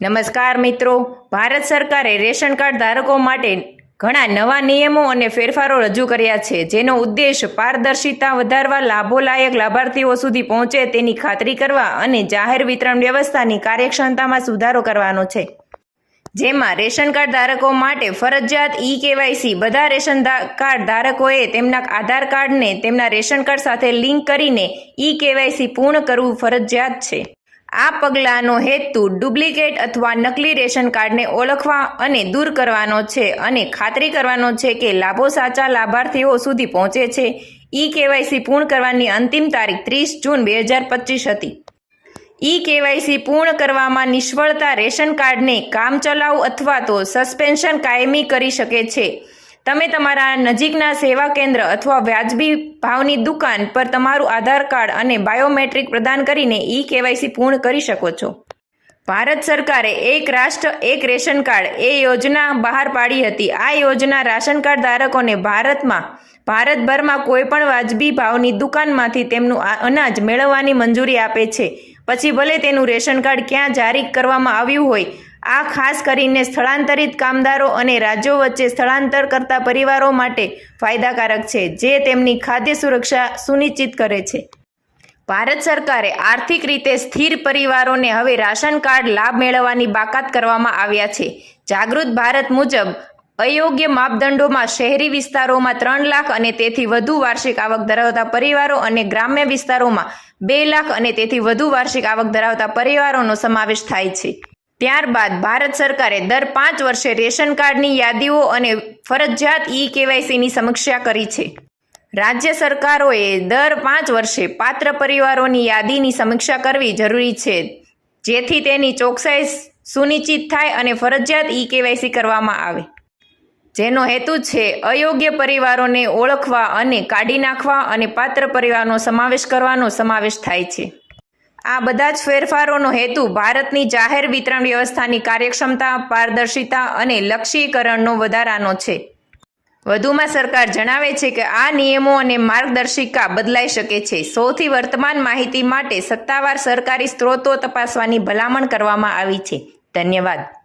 નમસ્કાર મિત્રો. ભારત સરકારે રેશન કાર્ડ ધારકો માટે ઘણા નવા નિયમો અને ફેરફારો રજૂ કર્યા છે, જેનો ઉદ્દેશ પારદર્શિતા વધારવા લાભો લાયક લાભાર્થીઓ સુધી પહોંચે તેની ખાતરી કરવા અને જાહેર વિતરણ વ્યવસ્થાની કાર્યક્ષમતામાં સુધારો કરવાનો છે. જેમાં રેશન કાર્ડ ધારકો માટે ફરજિયાત ઈ કેવાયસી બધા રેશન કાર્ડ ધારકોએ તેમના આધાર કાર્ડને તેમના રેશન કાર્ડ સાથે લિંક કરીને ઈ કેવાયસી પૂર્ણ કરવું ફરજિયાત છે. આ પગલાંનો હેતુ ડુપ્લિકેટ અથવા નકલી રેશન કાર્ડને ઓળખવા અને દૂર કરવાનો છે અને ખાતરી કરવાનો છે કે લાભો સાચા લાભાર્થીઓ સુધી પહોંચે છે. ઈ કેવાયસી પૂર્ણ કરવાની અંતિમ તારીખ ત્રીસ જૂન બે હજાર પચીસ હતી. ઈ કેવાયસી પૂર્ણ કરવામાં નિષ્ફળતા રેશન કાર્ડને કામચલાઉ અથવા તો સસ્પેન્શન કાયમી કરી શકે છે. તમે તમારા નજીકના સેવા કેન્દ્ર અથવા વ્યાજબી ભાવની દુકાન પર તમારું આધાર કાર્ડ અને બાયોમેટ્રિક પ્રદાન કરીને ઈ કેવાયસી પૂર્ણ કરી શકો છો. ભારત સરકારે એક રાષ્ટ્ર, એક રેશન કાર્ડ એ યોજના બહાર પાડી હતી. આ યોજના રાશન કાર્ડ ધારકોને ભારતમાં, ભારતભરમાં કોઈપણ વાજબી ભાવની દુકાનમાંથી તેમનું અનાજ મેળવવાની મંજૂરી આપે છે. પછી ભલે તેનું રેશન કાર્ડ ક્યાં જારી કરવામાં આવ્યું હોય આ ખાસ કરીને સ્થળાંતરિત કામદારો અને રાજ્યો વચ્ચે સ્થળાંતર કરતા પરિવારો માટે ફાયદાકારક છે, જે તેમની ખાદ્ય સુરક્ષા સુનિશ્ચિત કરે છે. ભારત સરકારે આર્થિક રીતે સ્થિર પરિવારોને હવે રાશન કાર્ડ લાભ મેળવવાની બાકાત કરવામાં આવ્યા છે. જાગૃત ભારત મુજબ, અયોગ્ય માપદંડોમાં શહેરી વિસ્તારોમાં ત્રણ લાખ અને તેથી વધુ વાર્ષિક આવક ધરાવતા પરિવારો અને ગ્રામ્ય વિસ્તારોમાં બે લાખ અને તેથી વધુ વાર્ષિક આવક ધરાવતા પરિવારોનો સમાવેશ થાય છે. ત્યારબાદ ભારત સરકારે દર પાંચ વર્ષે રેશન કાર્ડની યાદીઓ અને ફરજિયાત ઈ કેવાયસીની સમીક્ષા કરી છે. રાજ્ય સરકારોએ દર પાંચ વર્ષે પાત્ર પરિવારોની યાદીની સમીક્ષા કરવી જરૂરી છે, જેથી તેની ચોકસાઈ સુનિશ્ચિત થાય અને ફરજિયાત ઈ કેવાયસી કરવામાં આવે. જેનો હેતુ છે અયોગ્ય પરિવારોને ઓળખવા અને કાઢી નાખવા અને પાત્ર પરિવારનો સમાવેશ કરવાનો સમાવેશ થાય છે. આ બધા જ ફેરફારોનો હેતુ ભારતની જાહેર વિતરણ વ્યવસ્થાની કાર્યક્ષમતા, પારદર્શિતા અને લક્ષ્યીકરણનો વધારાનો છે. વધુમાં સરકાર જણાવે છે કે આ નિયમો અને માર્ગદર્શિકા બદલાઈ શકે છે. સૌથી વર્તમાન માહિતી માટે સત્તાવાર સરકારી સ્ત્રોતો તપાસવાની ભલામણ કરવામાં આવી છે. ધન્યવાદ.